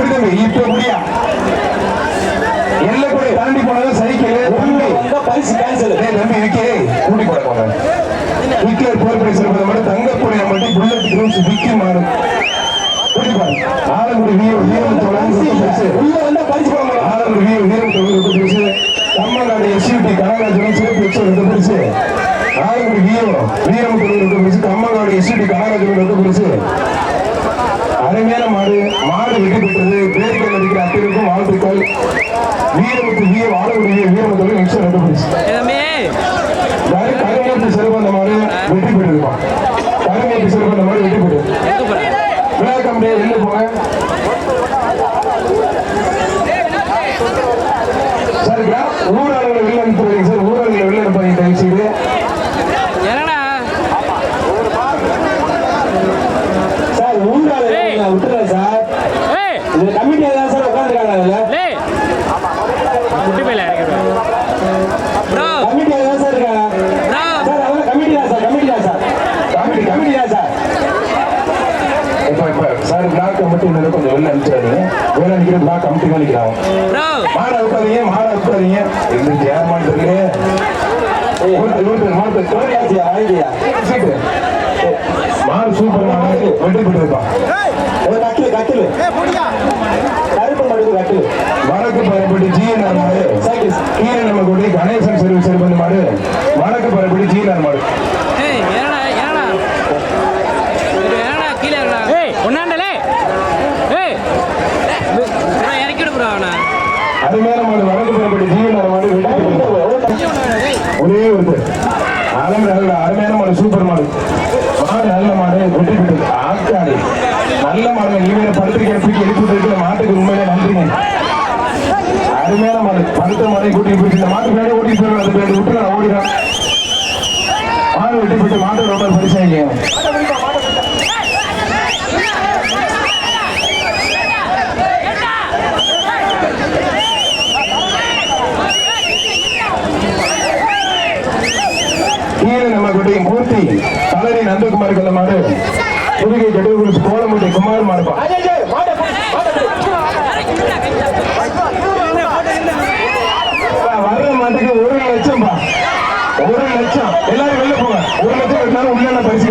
கொடுக்குது இப்ப முடியா எல்லை கூட தாண்டி போனதான் சைக்கிள் பரிசு கேன்சல் நம்பி விக்கே கூட்டி போட போறாங்க விக்கர் போர் பரிசு மட்டும் தங்கக்கூடிய மட்டும் புல்லட் கிரூஸ் விக்கி மாறும் ஆலங்குடி வீர வீரம் தொடர்ந்து ஆலங்குடி வீர வீரம் தொடர்ந்து தமிழ்நாடு எஸ்யூடி கனகராஜனும் சிறப்பு அருமையான மாடு மாடு வெற்றி பெற்றது பேருக்கு நடிக்கிற அத்திற்கும் வாழ்த்துக்கள் வீரமுத்து வீர வீர வீரமுத்து நிமிஷம் ரெண்டு பரிசு கருமேட்டு சிறுவந்த மாதிரி வெற்றி பெற்றிருப்பான் கருமேட்டு சிறுவந்த மாதிரி வெற்றி பெற்று விழா கம்பெனி வெளில போங்க சார் கிரா- ஊராளுங்களை வெளில அனுப்புறீங்க சார் ஊராளுங்களை வெளில அனுப்புறீங்க தயவு செய்து என்னடா சார் ஊரால விட்டுறேன் சார் ஏய் இது கமிட்டியா தான் சார் உட்காந்துருக்காங்க அதுல லே குட்டி பையில இறக்கிடுவேன் ப்ரோ கமிட்டியா தான் சார் இருக்காங்க ப்ரோ சார் அதெல்லாம் கமிட்டி தான் சார் கமிட்டி தான் சார் கமிட்டி கமிட்டி தான் சார் இப்ப இப்ப சார் பிளாக் கமிட்டி இன்னும் கொஞ்சம் வெளில அனுப்பிச்சாரு வெளில அனுப்பிக்கிற பிளாக் கமிட்டி ப்ரோ. மாட உட்காதீங்க மாட சேர்மான் தெரியல தோழியாச்சியா வாங்கியா மாடு சூப்பர் மாடு. வெற்றி பெற்றிருப்பான் ஒரு கட்டில் கட்டில் கருப்பு மடுக்கு கட்டில் வடக்கு பரப்பட்டி ஜிஎன்ஆர் மாடு. கீழே நம்ம கொண்டு கணேசன் சர்வீஸ் சரி மாடு. வடக்கு பரப்பட்டி ஜிஎன்ஆர் மாடு. ஏய் ஒண்ணாண்டலே ஏய். ப்ரோ இறக்கிடு ப்ரோ அவனை மாடு வடக்கு பரப்பட்டி ஜிஎன்ஆர் மாடு ஒரே ஒரு அருமை நல்ல அருமையான மாடு சூப்பர் மாடு. மாடு நல்ல மாடு குட்டி குட்டி ஆக்காடி நல்ல மாடு இனிமேல் படுத்திருக்கிற தூக்கி எடுத்து இருக்கிற மாட்டுக்கு உண்மையிலே நன்றிங்க. அருமையான மாடு. படுத்த மாடை கூட்டி போயிட்டு மாட்டு மேலே ஓட்டி போயிடும் அது பேர் விட்டு நான் ஓடிடுறேன் மாடு வெட்டி போயிட்டு மாட்டு ரொம்ப பரிசாங்க கீழே மூர்த்தி தலரி நந்தகுமார் கொள்ள மாடு புதுகை கடுகு கோலமுட்டி குமார் மாடுப்பா வர்ற மாட்டுக்கு ஒரு லட்சம் பா ஒரு லட்சம். எல்லாரும் வெளில போங்க. ஒரு லட்சம் இருந்தாலும் உள்ள பரிசு